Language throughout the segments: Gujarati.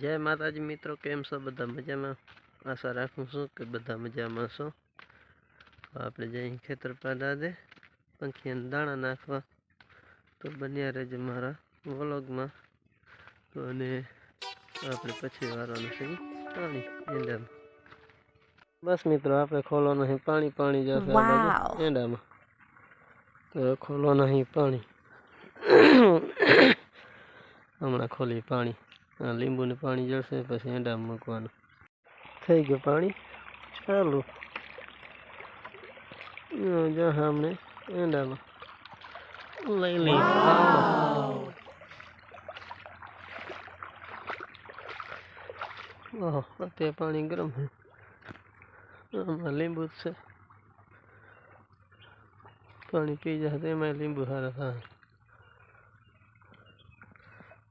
માતાજી મિત્રો કેમ છો? બધા મજામાં? આશા રાખું છું કે બધા મજામાં છો. આપણે જઈ ખેતર પાડા દે પંખીને દાણા નાખવા. તો બન્યા રહેજો મારા વ્લોગમાં. તો અને આપણે પછી વારવાનું છે પાણી એંડામાં. બસ મિત્રો આપણે ખોલવાનું છે પાણી પાણી જશે. એંડામાં. તો ખોલવાનું અહીં પાણી. હમણાં ખોલી પાણી. લીંબુને પાણી જળશે, પછી એંડામાં મૂકવાનું. થઈ ગયું પાણી. ચાલુ. જા સામને એંડામાં લઈ લઈ ઓહો અત્યારે પાણી ગરમ આમાં લીંબુ જ છે. પાણી પી જશે એમાં લીંબુ સારા થાય.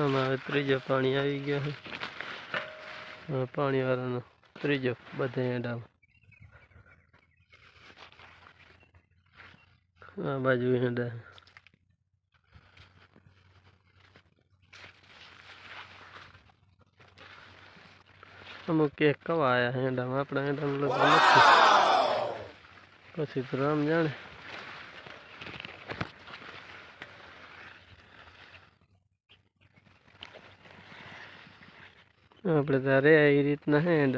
આમાં હવે ત્રીજો પાણી આવી ગયો છે. હવે પાણી વાળાનો ત્રીજો બધા એંડામાં. આ બાજુ હેડા અમુક એક કવા આયા હેડામાં આપણા હેડામાં પછી તો રામ જાણે. આપણે તારે એ રીતના હેન્ડ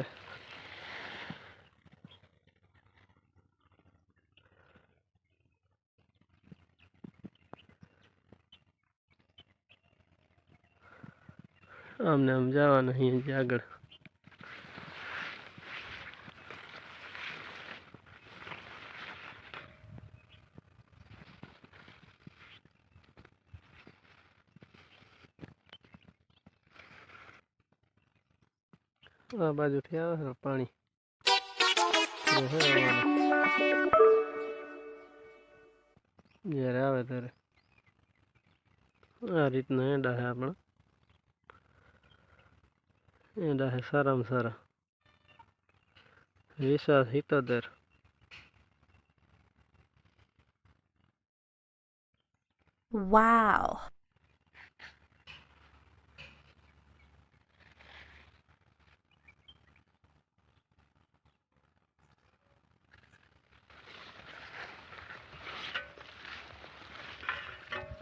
આમને આમ જવાનું અહીંયા આગળ. આ બાજુથી આવે છે પાણી તો હે આવવાનું. જ્યારે આવે ત્યારે આ રીતના એંડા છે આપણા એંડા છે સારામાં સારા વિશ્વાસ હિતોતેર Wow.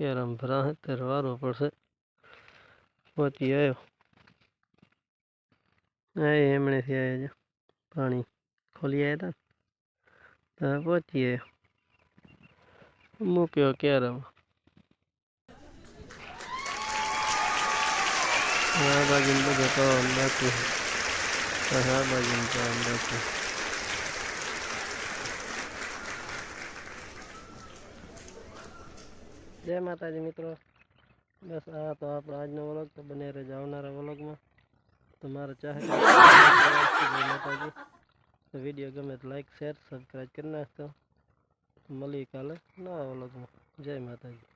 કેરમ ભરા હે વારો પડશે? પહોંચી આવ્યો હા એમણેથી આવ્યા છે પાણી ખોલી આવ્યા હતા તો પહોંચી આવ્યો મૂક્યો કેરમ આ બાજુ બધો તો અંદાજ આ બાજુ તો બાકી જય માતાજી મિત્રો. બસ આ તો આપણો આજનો વ્લોગ તો બને રહેજો આવનારા વ્લોગમાં. તમારા ચાહે માતાજી. તો વીડિયો ગમે તો લાઈક શેર સબસ્ક્રાઈબ કરી નાખતો મળીએ કાલે નવા વ્લોગમાં. જય માતાજી.